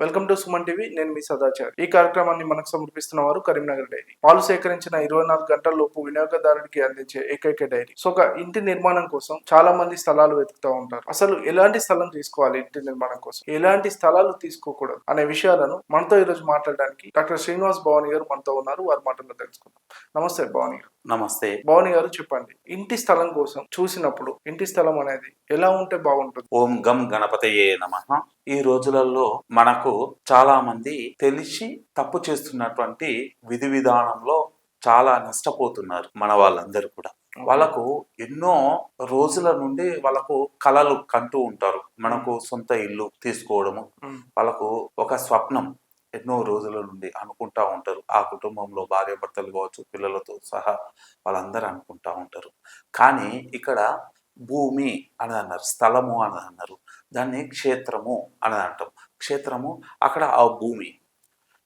Welcome to Suman TV నేను మీ సదాచారి. ఈ కార్యక్రమాన్ని మనకు సమర్పిస్తున్న వారు కరీంనగర్ డైరీ. పాలు సేకరించిన ఇరవై నాలుగు గంటల లోపు వినియోగదారుడికి అందించే ఏకైక డైరీ. సో ఒక ఇంటి నిర్మాణం కోసం చాలా మంది స్థలాలు వెతుకుతూ ఉంటారు. అసలు ఎలాంటి స్థలం తీసుకోవాలి ఇంటి నిర్మాణం కోసం? ఎలాంటి స్థలాలు తీసుకోకూడదు అనే విషయాలను మనతో ఈరోజు మాట్లాడడానికి డాక్టర్ శ్రీనివాస్ భవాని గారు మనతో ఉన్నారు. వారి మాటల్లో తెలుసుకుందాం. నమస్తే భవాని గారు. నమస్తే. భవాని గారు చెప్పండి. ఇంటి స్థలం కోసం చూసినప్పుడు ఇంటి స్థలం అనేది ఎలా ఉంటే బాగుంటుంది? ఓం గం గణపతయే నమ. ఈ రోజులలో మనకు చాలా మంది తెలిసి తప్పు చేస్తున్నటువంటి విధి విధానంలో చాలా నష్టపోతున్నారు మన వాళ్ళందరూ కూడా. వాళ్ళకు ఎన్నో రోజుల నుండి వాళ్ళకు కలలు కంటూ ఉంటారు. మనకు సొంత ఇల్లు తీసుకోవడము వాళ్ళకు ఒక స్వప్నం ఎన్నో రోజుల నుండి అనుకుంటా ఉంటారు. ఆ కుటుంబంలో భార్య భర్తలు కావచ్చు పిల్లలతో సహా వాళ్ళందరూ అనుకుంటా ఉంటారు. కానీ ఇక్కడ భూమి అని అన్నారు స్థలము అని అన్నారు దాన్ని క్షేత్రము అని అంటాం. క్షేత్రము అక్కడ ఆ భూమి.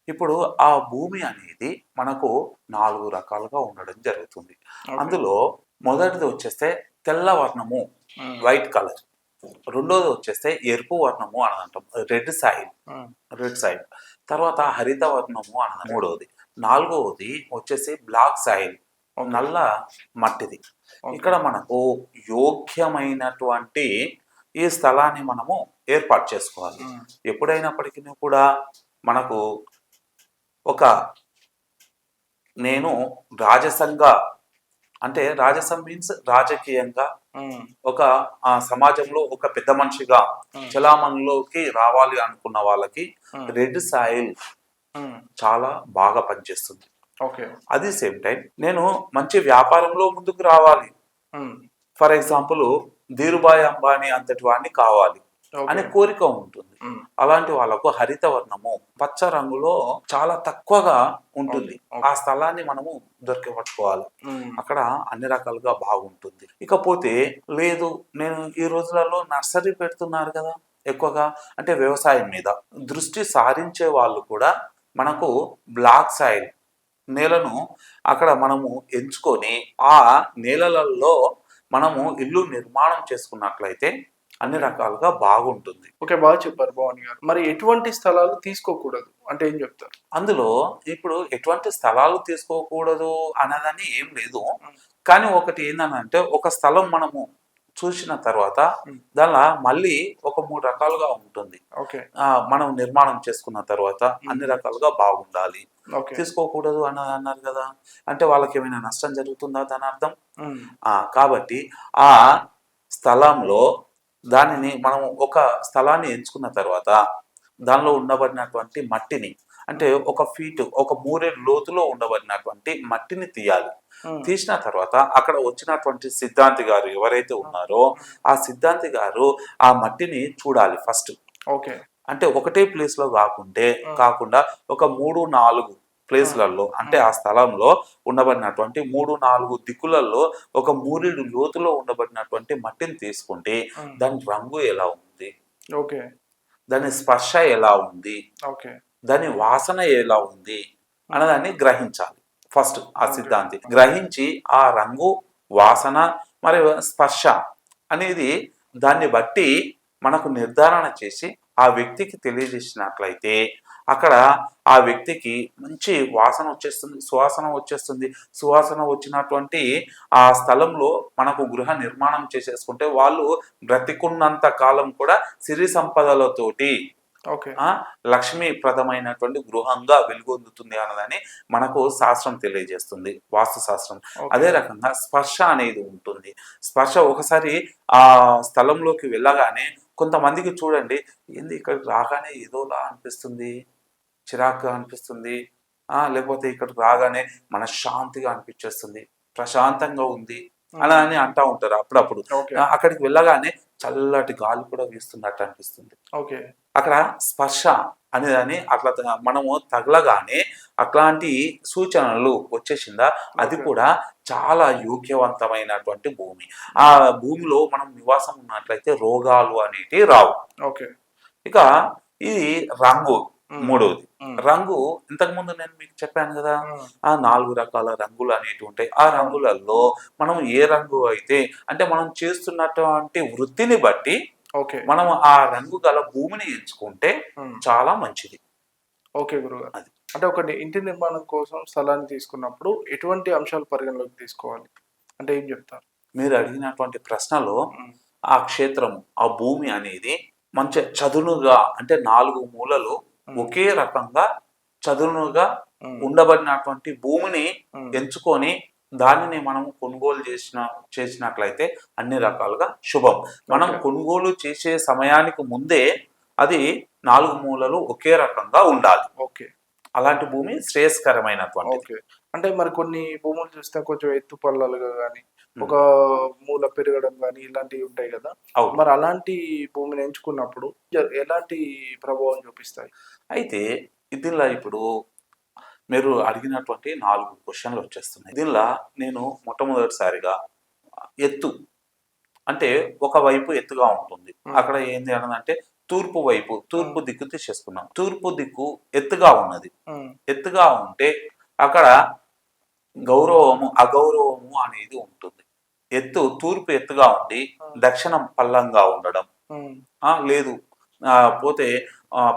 ఇప్పుడు ఆ భూమి అనేది మనకు నాలుగు రకాలుగా ఉండడం జరుగుతుంది. అందులో మొదటిది వచ్చేస్తే తెల్ల వర్ణము వైట్ కలర్. రెండోది వచ్చేస్తే ఎరుపు వర్ణము అని అంటాం. Red soil. ఉమ్, రెడ్ సైడ్ తర్వాత హరిత వర్ణము అన్న మూడవది నాలుగవది వచ్చేసి బ్లాక్ సాయిల్. నల్ల మట్టిది. ఇక్కడ మనకు యోగ్యమైనటువంటి ఈ స్థలాన్ని మనము ఏర్పాటు చేసుకోవాలి. ఎప్పుడైనప్పటికీ కూడా మనకు ఒక నేను రాజసంగా అంటే రాజసం మీన్స్ రాజకీయంగా ఒక ఆ సమాజంలో ఒక పెద్ద మనిషిగా చలామణిలోకి రావాలి అనుకున్న వాళ్ళకి రెడ్ సాయిల్ చాలా బాగా పనిచేస్తుంది. ఓకే. అది సేమ్ టైం నేను మంచి వ్యాపారంలో ముందుకు రావాలి. ఫర్ ఎగ్జాంపుల్ ధీరుభాయ్ అంబానీ అంతటి వాడిని కావాలి. అనే కోరిక ఉంటుంది. అలాంటి వాళ్ళకు హరిత వర్ణము పచ్చ రంగులో చాలా తక్కువగా ఉంటుంది. ఆ స్థలాన్ని మనము దొరికిపట్టుకోవాలి. ఉమ్, అక్కడ అన్ని రకాలుగా బాగుంటుంది. ఇకపోతే లేదు నేను ఈ రోజులలో నర్సరీ పెడుతున్నారు కదా ఎక్కువగా. అంటే వ్యవసాయం మీద దృష్టి సారించే వాళ్ళు కూడా మనకు బ్లాక్ సాయిల్ నేలను అక్కడ మనము ఎంచుకొని ఆ నేలలలో మనము ఇల్లు నిర్మాణం చేసుకున్నట్లయితే అన్ని రకాలుగా బాగుంటుంది. ఓకే బాగా చెప్పారు భవాని గారు. మరి ఎటువంటి స్థలాలు తీసుకోకూడదు అంటే ఏం చెప్తారు? అందులో ఇప్పుడు ఎటువంటి స్థలాలు తీసుకోకూడదు అన్నదని ఏం లేదు. కానీ ఒకటి ఏంటంటే ఒక స్థలం మనము చూసిన తర్వాత. దానిలో మళ్ళీ ఒక మూడు రకాలుగా ఉంటుంది. మనం నిర్మాణం చేసుకున్న తర్వాత అన్ని రకాలుగా బాగుండాలి. తీసుకోకూడదు అన్నది అన్నారు కదా. అంటే వాళ్ళకి ఏమైనా నష్టం జరుగుతుందా దాని అర్థం? కాబట్టి ఆ స్థలంలో దానిని మనం ఒక స్థలాన్ని ఎంచుకున్న తర్వాత దానిలో ఉండబడినటువంటి మట్టిని అంటే ఒక ఫీట్ ఒక మూరేడు లోతులో ఉండబడినటువంటి మట్టిని తీయాలి. తీసిన తర్వాత అక్కడ వచ్చినటువంటి సిద్ధాంతి గారు ఎవరైతే ఉన్నారో ఆ సిద్ధాంతి గారు ఆ మట్టిని చూడాలి ఫస్ట్. ఓకే. అంటే ఒకటే ప్లేస్లో కాకుంటే. కాకుండా ఒక మూడు నాలుగు ప్లేస్లలో అంటే ఆ స్థలంలో ఉండబడినటువంటి మూడు నాలుగు దిక్కులలో ఒక మూరేడు లోతులో ఉండబడినటువంటి మట్టిని తీసుకుంటే దాని రంగు ఎలా ఉంది? ఓకే. దాని స్పర్శ ఎలా ఉంది? ఓకే. దాని వాసన ఎలా ఉంది? అన్నదాన్ని గ్రహించాలి. ఫస్ట్ ఆ. సిద్ధాంతి. గ్రహించి ఆ రంగు వాసన మరియు స్పర్శ అనేది దాన్ని బట్టి మనకు నిర్ధారణ చేసి ఆ వ్యక్తికి తెలియజేసినట్లయితే అక్కడ ఆ వ్యక్తికి మంచి వాసన వచ్చేస్తుంది సువాసన వచ్చేస్తుంది. సువాసన వచ్చినటువంటి ఆ స్థలంలో మనకు గృహ నిర్మాణం చేసేసుకుంటే వాళ్ళు బ్రతికున్నంత కాలం కూడా సిరి సంపదలతోటి లక్ష్మీప్రదమైనటువంటి గృహంగా వెలుగొందుతుంది అన్నదని మనకు శాస్త్రం తెలియజేస్తుంది వాస్తు శాస్త్రం. అదే రకంగా స్పర్శ అనేది ఉంటుంది. స్పర్శ ఒకసారి ఆ స్థలంలోకి వెళ్ళగానే కొంతమందికి చూడండి ఏంది ఇక్కడికి రాగానే ఏదోలా అనిపిస్తుంది చిరాకుగా అనిపిస్తుంది ఆ లేకపోతే ఇక్కడికి రాగానే మనశ్శాంతిగా అనిపించేస్తుంది ప్రశాంతంగా ఉంది అలా అని అంటా ఉంటారు అప్పుడప్పుడు. అక్కడికి వెళ్ళగానే చల్లటి గాలి కూడా వీస్తున్నట్టు అనిపిస్తుంది. ఓకే. అక్కడ స్పర్శ అనేదాన్ని అట్లా మనము తగలగానే అట్లాంటి సూచనలు వచ్చేసిందా? అది. కూడా చాలా యోగ్యవంతమైనటువంటి భూమి. ఆ భూమిలో మనం నివాసం ఉన్నట్లయితే రోగాలు అనేటివి రావు. ఓకే. ఇక ఇది రంగు మూడవది రంగు ఇంతకు ముందు నేను మీకు చెప్పాను కదా? ఆ నాలుగు రకాల రంగులు అనేటివి ఉంటాయి. ఆ రంగులలో మనం ఏ రంగు అయితే అంటే మనం చేస్తున్నటువంటి వృత్తిని బట్టి ఓకే. మనం ఆ రంగు గల భూమిని ఎంచుకుంటే. చాలా మంచిది. ఓకే గురుగారు. అది. అంటే ఒకటి ఇంటి నిర్మాణం కోసం స్థలాన్ని తీసుకున్నప్పుడు ఎటువంటి అంశాలు పరిగణలోకి తీసుకోవాలి అంటే ఏం చెప్తారు మీరు అడిగినటువంటి ప్రశ్నలో. ఆ క్షేత్రం ఆ భూమి అనేది మంచి చదునుగా అంటే నాలుగు మూలలు ఒకే రకంగా చదునుగా. ఉండబడినటువంటి భూమిని. ఎంచుకొని దానిని మనం కొనుగోలు చేసిన చేసినట్లయితే అన్ని రకాలుగా శుభం మనం. కొనుగోలు చేసే సమయానికి ముందే అది నాలుగు మూలలు ఒకే రకంగా ఉండాలి ఓకే అలాంటి భూమి శ్రేయస్కరమైనటువంటి అంటే మరి కొన్ని భూములు చూస్తే కొంచెం ఎత్తు పల్లాలుగా కానీ ఒక మూల పెరగడం కానీ ఇలాంటివి ఉంటాయి కదా. మరి అలాంటి భూమిని ఎంచుకున్నప్పుడు ఎలాంటి ప్రభావం చూపిస్తాయి? అయితే దీనిలో ఇప్పుడు మీరు అడిగినటువంటి నాలుగు క్వశ్చన్లు వచ్చేస్తున్నాయి. దీనిలో నేను మొట్టమొదటిసారిగా ఎత్తు అంటే ఒక వైపు ఎత్తుగా ఉంటుంది. అక్కడ ఏంది అంటే తూర్పు వైపు తూర్పు దిక్కు తీసేసుకున్నాం. తూర్పు దిక్కు ఎత్తుగా ఉన్నది. ఎత్తుగా ఉంటే అక్కడ గౌరవము అగౌరవము అనేది ఉంటుంది. ఎత్తు తూర్పు ఎత్తుగా ఉండి దక్షిణం పల్లంగా ఉండడం. లేదు. ఆ, పోతే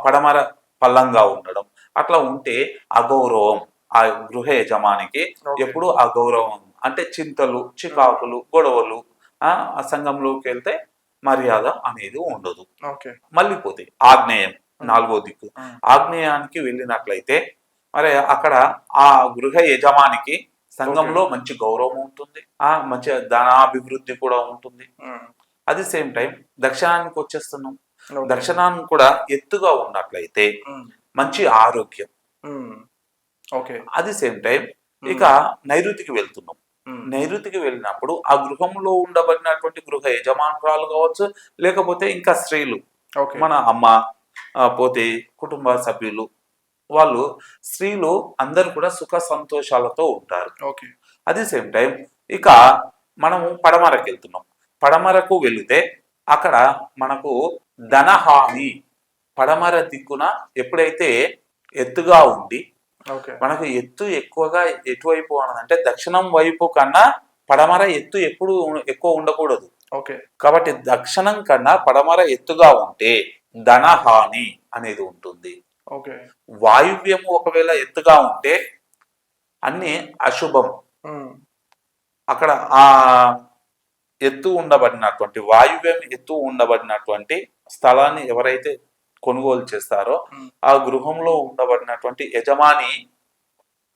పడమర పల్లంగా ఉండడం. అట్లా ఉంటే అగౌరవం ఆ గృహ యజమానికి. ఎప్పుడు అగౌరవం. అంటే చింతలు చికాకులు గొడవలు ఆ సంఘంలోకి వెళ్తే మర్యాద అనేది ఉండదు మళ్ళీ పోతే ఆగ్నేయం నాలుగో దిక్కు. ఆగ్నేయానికి వెళ్ళినట్లయితే మరి అక్కడ ఆ గృహ యజమానికి సంఘంలో మంచి గౌరవం ఉంటుంది ఆ మంచి ధనాభివృద్ధి కూడా ఉంటుంది. అది సేమ్ టైం దక్షిణానికి వచ్చేస్తున్నాం. దక్షిణాన్ని కూడా ఎత్తుగా ఉన్నట్లయితే. మంచి ఆరోగ్యం. ఓకే అది సేమ్ టైం ఇక నైరుతికి వెళ్తున్నాం. నైరుతికి వెళ్ళినప్పుడు ఆ గృహంలో ఉండబడినటువంటి గృహ యజమానురాలు కావచ్చు లేకపోతే ఇంకా స్త్రీలు. మన అమ్మ పోతే కుటుంబ సభ్యులు వాళ్ళు స్త్రీలు అందరు కూడా సుఖ సంతోషాలతో ఉంటారు. ఓకే. అది సేమ్ టైం ఇక మనము పడమరకు వెళ్తున్నాం. పడమరకు వెళితే అక్కడ మనకు ధనహాని పడమర దిక్కున ఎప్పుడైతే ఎత్తుగా ఉండి మనకు ఎత్తు ఎక్కువగా ఎటువైపు అన్నదంటే దక్షిణం వైపు కన్నా పడమర ఎత్తు ఎప్పుడు ఎక్కువ ఉండకూడదు. ఓకే. కాబట్టి దక్షిణం కన్నా పడమర ఎత్తుగా ఉంటే ధనహాని అనేది ఉంటుంది. ఓకే. వాయువ్యము ఒకవేళ ఎత్తుగా ఉంటే అన్ని అశుభం. అక్కడ ఆ ఎత్తు ఉండబడినటువంటి వాయువ్యం ఎత్తు ఉండబడినటువంటి స్థలాన్ని ఎవరైతే కొనుగోలు చేస్తారో. ఆ గృహంలో ఉండబడినటువంటి యజమాని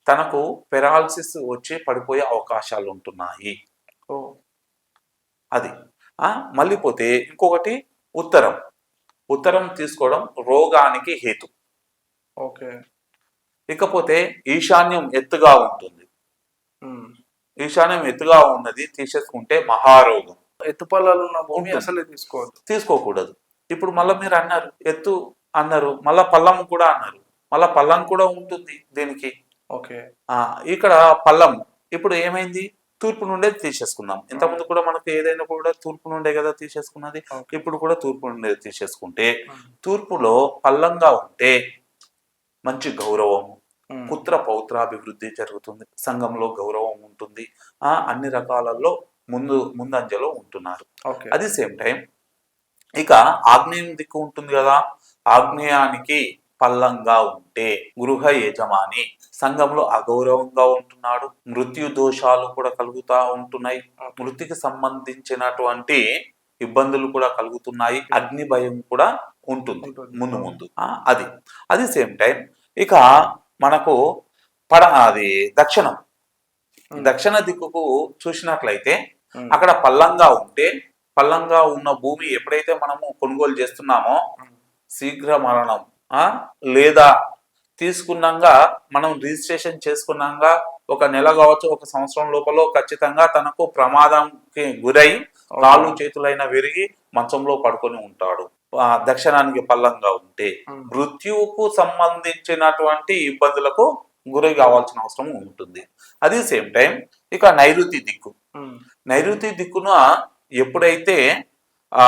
తనకు పెరాలసిస్ వచ్చి పడిపోయే అవకాశాలు ఉంటున్నాయి. అది. మళ్ళీ పోతే ఇంకొకటి ఉత్తరం. ఉత్తరం తీసుకోవడం రోగానికి హేతు. ఓకే. ఇకపోతే ఈశాన్యం ఎత్తుగా ఉంటుంది. ఈశాన్యం ఎత్తుగా ఉన్నది తీసేసుకుంటే మహారోగం. ఎత్తు పొలాలు ఉన్న భూమి. అసలే తీసుకోవద్దు. తీసుకోకూడదు. ఇప్పుడు మళ్ళీ మీరు అన్నారు ఎత్తు అన్నారు మళ్ళా పల్లం కూడా అన్నారు. మళ్ళా పల్లం కూడా ఉంటుంది దీనికి. ఓకే. ఆ ఇక్కడ పల్లం. ఇప్పుడు ఏమైంది? తూర్పు నుండే తీసేసుకున్నాం ఇంతకుముందు కూడా మనకు ఏదైనా కూడా తూర్పు నుండే కదా తీసేసుకున్నది. ఇప్పుడు కూడా తూర్పు నుండే తీసేసుకుంటే. తూర్పులో పల్లంగా ఉంటే మంచి గౌరవం. పుత్ర పౌత్రాభివృద్ధి జరుగుతుంది. సంఘంలో గౌరవం ఉంటుంది. ఆ అన్ని రకాలలో ముందు ముందంజలో ఉంటున్నారు. ఓకే. అది సేమ్ టైం ఇక ఆగ్నేయం దిక్కు ఉంటుంది కదా. ఆగ్నేయానికి పల్లంగా ఉంటే గృహ యజమాని సంఘంలో అగౌరవంగా ఉంటున్నాడు. మృత్యు దోషాలు కూడా కలుగుతా ఉంటున్నాయి. మృతికి సంబంధించినటువంటి ఇబ్బందులు కూడా కలుగుతున్నాయి. అగ్ని భయం కూడా ఉంటుంది. ముందు ముందు. అది. అది సేమ్ టైం ఇక మనకు పడ అది దక్షిణం. దక్షిణ దిక్కుకు చూసినట్లయితే. అక్కడ పల్లంగా ఉంటే పల్లంగా ఉన్న భూమి ఎప్పుడైతే మనము కొనుగోలు చేస్తున్నామో. శీఘ్ర మరణం ఆ లేదా తీసుకున్నాక మనం రిజిస్ట్రేషన్ చేసుకున్నాక ఒక నెల కావచ్చు ఒక సంవత్సరం లోపల ఖచ్చితంగా తనకు ప్రమాదంకి గురై కాళ్ళు చేతులైన విరిగి మంచంలో పడుకొని ఉంటాడు ఆ దక్షిణానికి పల్లంగా ఉంటే. మృత్యువుకు సంబంధించినటువంటి ఇబ్బందులకు గురి కావాల్సిన అవసరం ఉంటుంది అది సేమ్ టైం ఇక నైరుతి దిక్కు. నైరుతి దిక్కున ఎప్పుడైతే ఆ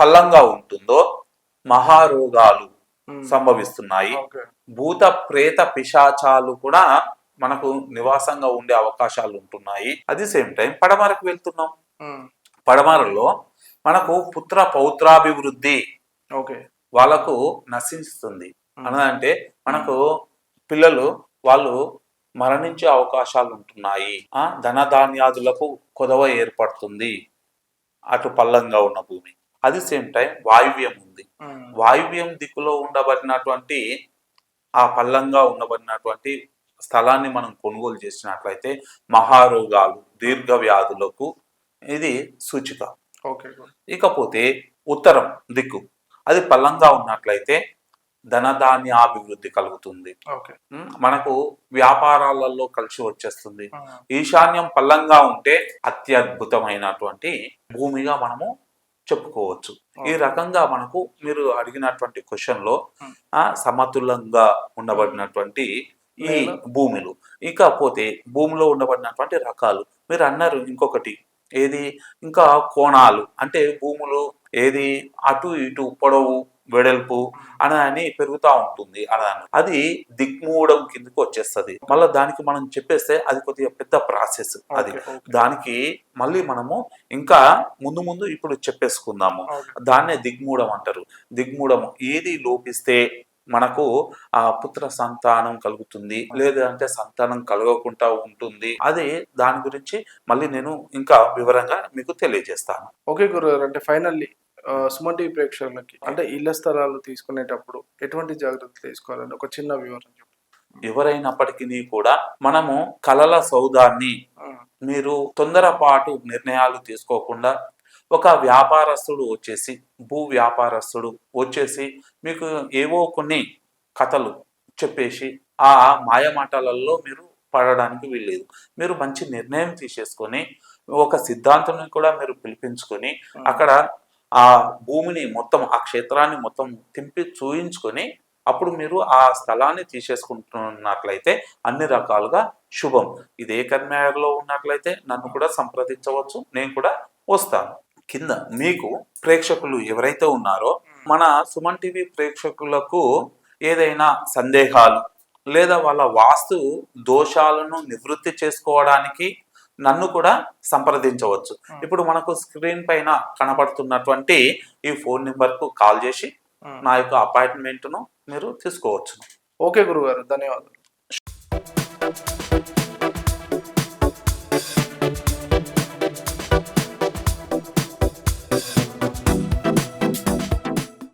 పల్లంగా ఉంటుందో మహారోగాలు. సంభవిస్తున్నాయి. భూత ప్రేత పిశాచాలు కూడా మనకు నివాసంగా ఉండే అవకాశాలు ఉంటున్నాయి. అది సేమ్ టైం పడమరకు వెళ్తున్నాం. పడమరలో మనకు పుత్ర పౌత్రాభివృద్ధి ఓకే. వాళ్ళకు నశిస్తుంది అనదంటే మనకు పిల్లలు వాళ్ళు మరణించే అవకాశాలు ఉంటున్నాయి. ఆ ధనధాన్యాదులకు కొదవ ఏర్పడుతుంది. అటు పల్లంగా ఉన్న భూమి. అది సేమ్ టైం వాయువ్యం ఉంది. వాయువ్యం దిక్కులో ఉండబడినటువంటి ఆ పల్లంగా ఉండబడినటువంటి స్థలాన్ని మనం కొనుగోలు చేసినట్లయితే మహారోగాలు దీర్ఘ వ్యాధులకు ఇది సూచిక. ఇకపోతే ఉత్తరం దిక్కు. అది పల్లంగా ఉన్నట్లయితే ధనధాన్యాభివృద్ధి కలుగుతుంది. మనకు వ్యాపారాలలో కలిసి వచ్చేస్తుంది. ఈశాన్యం పల్లంగా ఉంటే అత్యద్భుతమైనటువంటి భూమిగా మనము చెప్పుకోవచ్చు. ఈ రకంగా మనకు మీరు అడిగినటువంటి క్వశ్చన్లో. ఆ సమతులంగా ఉండబడినటువంటి ఈ. భూములు ఇకపోతే భూమిలో ఉండబడినటువంటి రకాలు మీరు అన్నారు ఇంకొకటి ఏది? ఇంకా కోణాలు అంటే భూములు ఏది? అటు ఇటు పొడవు వెడల్పు అని అని పెరుగుతూ ఉంటుంది అని అది దిగ్మూడం కిందకు వచ్చేస్తుంది. మళ్ళీ దానికి మనం చెప్పేస్తే అది కొద్దిగా పెద్ద ప్రాసెస్ అది. దానికి మళ్ళీ మనము ఇంకా ముందు ముందు ఇప్పుడు చెప్పేసుకుందాము. దాన్నే దిగ్మూఢం అంటారు. దిగ్మూఢం ఏది లోపిస్తే మనకు ఆ పుత్ర సంతానం కలుగుతుంది లేదంటే సంతానం కలగకుండా ఉంటుంది. అది దాని గురించి మళ్ళీ నేను ఇంకా వివరంగా మీకు తెలియజేస్తాను. ఓకే గురుగారు అంటే ఫైనల్లీ సుమన్ టీవీ ప్రేక్షకులకి అంటే ఇళ్ళ స్థలాలు తీసుకునేటప్పుడు ఎటువంటి జాగ్రత్తలు తీసుకోవాలని ఒక చిన్న వివరణ చెప్పండి ఎవరైనప్పటికీ కూడా మనము కలల సౌదాన్ని మీరు తొందరపాటు నిర్ణయాలు తీసుకోకుండా ఒక వ్యాపారస్తుడు వచ్చేసి భూ వ్యాపారస్తుడు వచ్చేసి మీకు ఏవో కొన్ని కథలు చెప్పేసి ఆ మాయమాటలలో మీరు పడడానికి వీల్లేదు. మీరు మంచి నిర్ణయం తీసేసుకొని ఒక సిద్ధాంతం కూడా మీరు పిలిపించుకొని అక్కడ ఆ భూమిని మొత్తం ఆ క్షేత్రాన్ని మొత్తం తింపి చూయించుకొని అప్పుడు మీరు ఆ స్థలాన్ని తీసేసుకుంటున్నట్లయితే అన్ని రకాలుగా శుభం. ఇదే కర్మలో ఉన్నట్లయితే నన్ను కూడా సంప్రదించవచ్చు నేను కూడా వస్తాను. కింద మీకు ప్రేక్షకులు ఎవరైతే ఉన్నారో మన సుమన్ టీవీ ప్రేక్షకులకు ఏదైనా సందేహాలు లేదా వాళ్ళ వాస్తు దోషాలను నివృత్తి చేసుకోవడానికి నన్ను కూడా సంప్రదించవచ్చు. ఇప్పుడు మనకు స్క్రీన్ పైన కనబడుతున్నటువంటి ఈ ఫోన్ నెంబర్కు కాల్ చేసి. నా యొక్క అపాయింట్మెంట్ను మీరు తీసుకోవచ్చు ఓకే గురుగారు ధన్యవాదాలు.